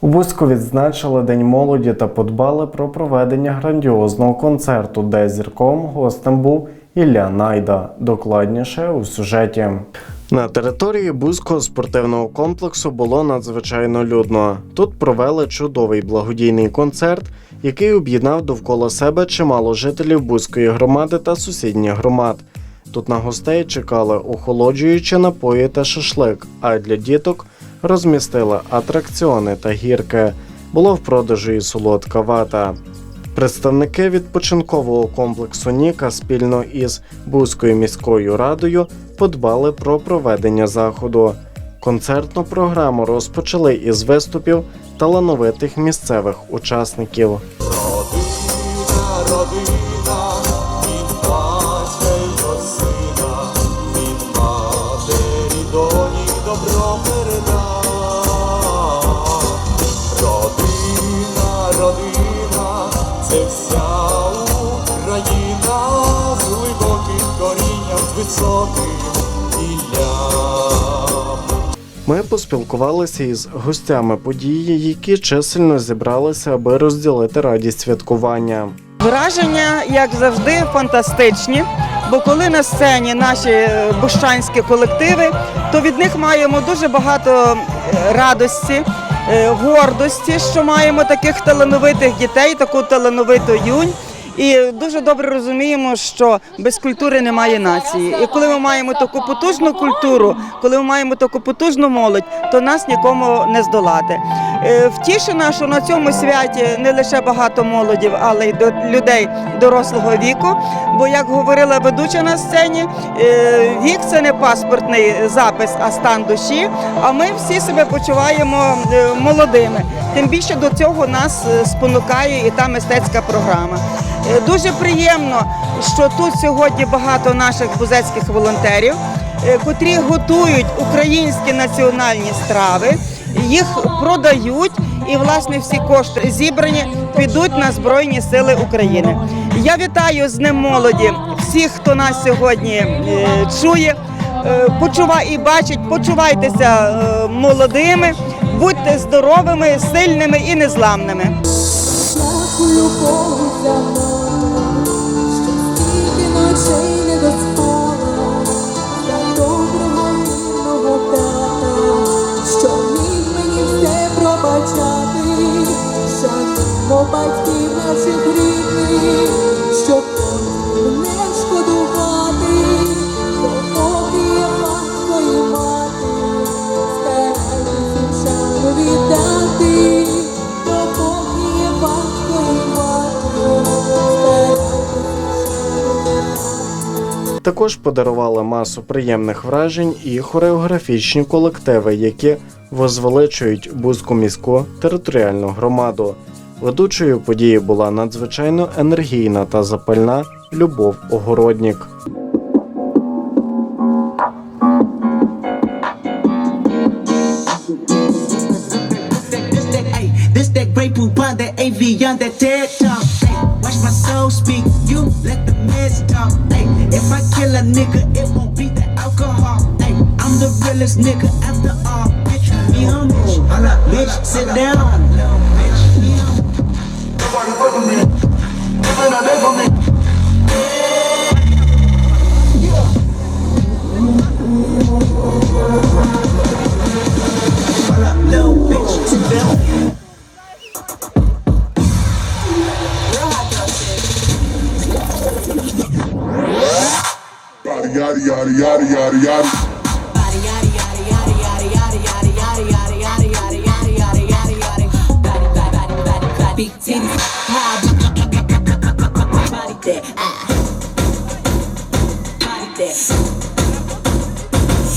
У Бузьку відзначили День молоді та подбали про проведення грандіозного концерту, де зірковим гостем був Ілля Найда. Докладніше у сюжеті. На території Бузького спортивного комплексу було надзвичайно людно. Тут провели чудовий благодійний концерт, який об'єднав довкола себе чимало жителів Бузької громади та сусідніх громад. Тут на гостей чекали охолоджуючі напої та шашлик, а для діток розмістили атракціони та гірки. Було в продажу і солодка вата. Представники відпочинкового комплексу Ніка спільно із Бузькою міською радою подбали про проведення заходу. Концертну програму розпочали із виступів талановитих місцевих учасників. Родина, родина, Ми поспілкувалися із гостями події, які чисельно зібралися, аби розділити радість святкування. Враження, як завжди, фантастичні. Бо коли на сцені наші е, бущанські колективи, то від них маємо дуже багато е, радості, е, гордості, що маємо таких талановитих дітей, таку талановиту юнь. І дуже добре розуміємо, що без культури немає нації. І коли ми маємо таку потужну культуру, коли ми маємо таку потужну молодь, то нас нікому не здолати. Е, Втішена, що на цьому святі не лише багато молодів, але й до людей дорослого віку. Бо, як говорила ведуча на сцені, е, вік це не паспортний запис, а стан душі. А ми всі себе почуваємо е, молодими. Тим більше до цього нас спонукає і та мистецька програма. Дуже приємно, що тут сьогодні багато наших бузецьких волонтерів, котрі готують українські національні страви, їх продають, і власне всі кошти зібрані підуть на Збройні Сили України. Я вітаю з Днем молоді всіх, хто нас сьогодні е, чує, е, почуває і бачить, почувайтеся е, молодими, будьте здоровими, сильними і незламними. Дякую Богу за що шануємо батьків наших рідних, щоб не шкодувати, є батько і мати, старайтеся шану віддати, допоки є батько мати. Також подарували масу приємних вражень і хореографічні колективи, які возвеличують Бузьку міську територіальну громаду. Ведучою події була надзвичайно енергійна та запальна Любов Огороднік. I'm the realest nigga after all. Bitch, be humble. Bitch, sit down. Yada yada yada yada yada. Big titties, high body that, ah. Body that.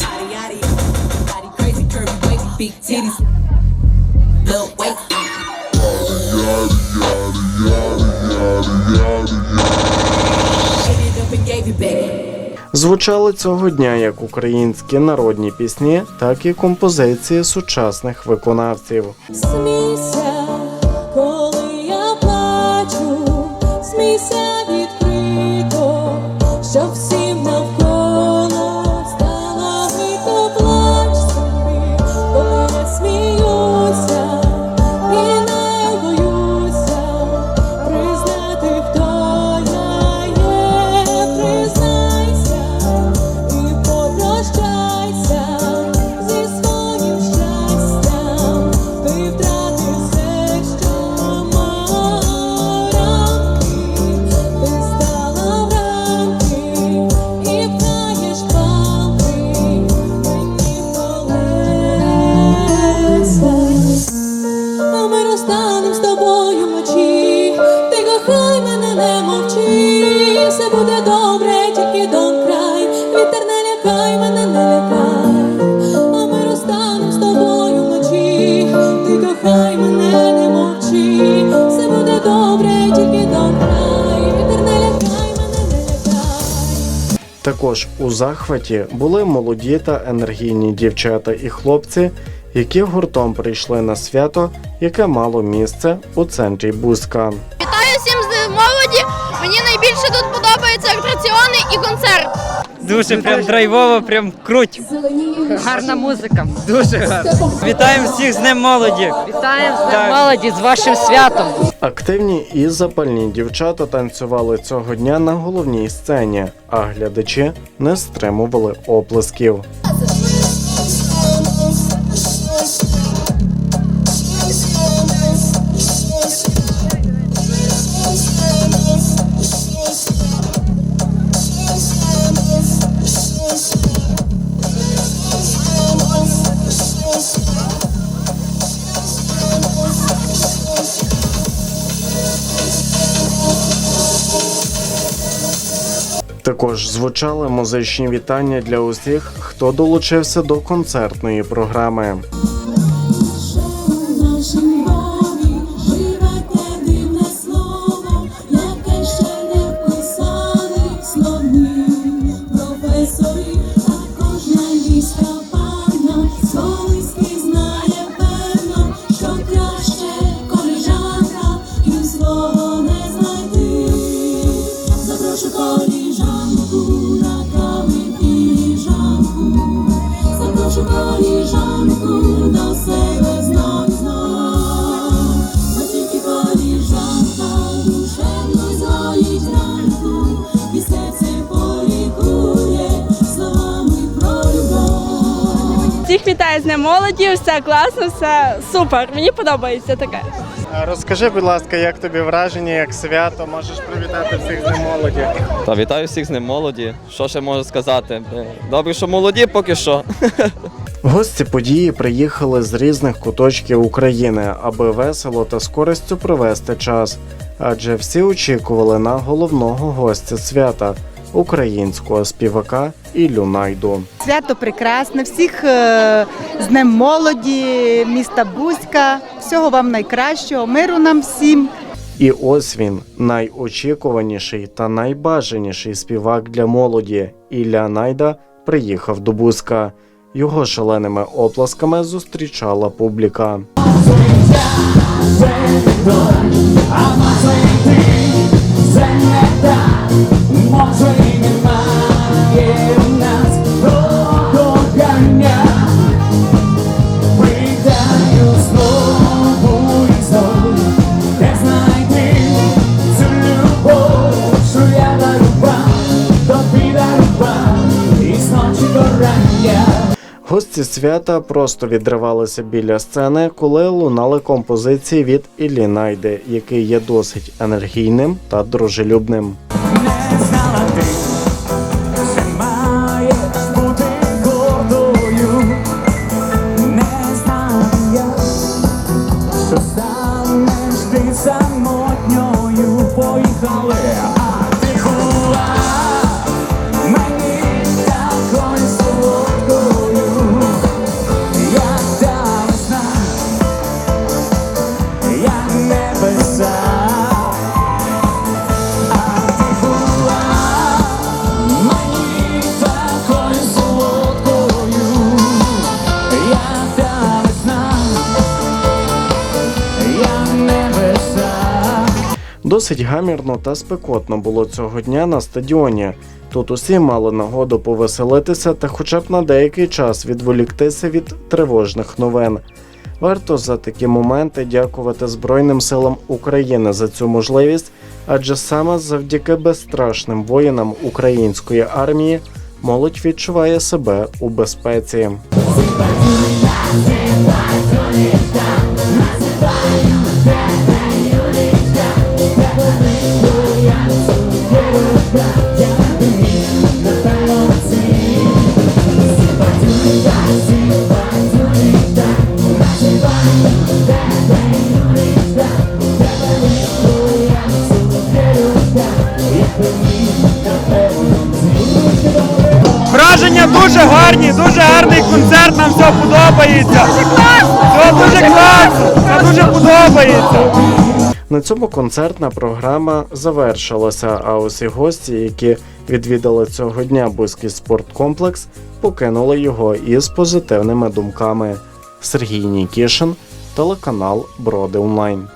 Body yaddy, body crazy, curvy, big titties. Звучали цього дня як українські народні пісні, так і композиції сучасних виконавців. Смійся, ми з тобою вночі, ти кохай мене не мовчи, все буде добре, тільки дом край, вітер не лякай мене, не лякай, а ми розстанем з тобою вночі, ти кохай мене не мовчи, все буде добре, тільки дом край, вітер не лякай мене, не лякай. Також у захваті були молоді та енергійні дівчата і хлопці які гуртом прийшли на свято, яке мало місце у центрі Бузька. Вітаю всім з молоді. Мені найбільше тут подобаються атракціони і концерт. Дуже прям драйвово, прям круть. Гарна музика. Дуже гарно. Вітаємо всіх з Днем молоді. Вітаємо з. Днем молоді, з вашим святом. Активні і запальні дівчата танцювали цього дня на головній сцені, а глядачі не стримували оплесків. Також звучали музичні вітання для усіх, хто долучився до концертної програми. Всіх вітаю з Днем молоді, все класно, все супер. Мені подобається таке. Розкажи, будь ласка, як тобі враження, як свято? Можеш привітати всіх з Днем молоді? Та вітаю всіх з ним молоді. Що ще можу сказати? Е, Добре, що молоді поки що. Гості події приїхали з різних куточків України, аби весело та з користю провести час. Адже всі очікували на головного гостя свята українського співака Іллю Найду. Свято прекрасне, всіх е, з Днем молоді, міста Бузька. Всього вам найкращого, миру нам всім. І ось він, найочікуваніший та найбажаніший співак для молоді Ілля Найда приїхав до Бузька. Його шаленими оплесками зустрічала публіка. Гості свята просто відривалися біля сцени, коли лунали композиції від Іллі Найди, який є досить енергійним та дружелюбним. Досить гамірно та спекотно було цього дня на стадіоні. Тут усі мали нагоду повеселитися та хоча б на деякий час відволіктися від тривожних новин. Варто за такі моменти дякувати Збройним силам України за цю можливість, адже саме завдяки безстрашним воїнам української армії молодь відчуває себе у безпеці. Враження концерт, нам все подобається. Дуже! Все дуже класно! Це дуже подобається. На цьому концертна програма завершилася, а усі гості, які відвідали цього дня Бузький спорткомплекс, покинули його із позитивними думками. Сергій Нікішин, телеканал Броди Онлайн.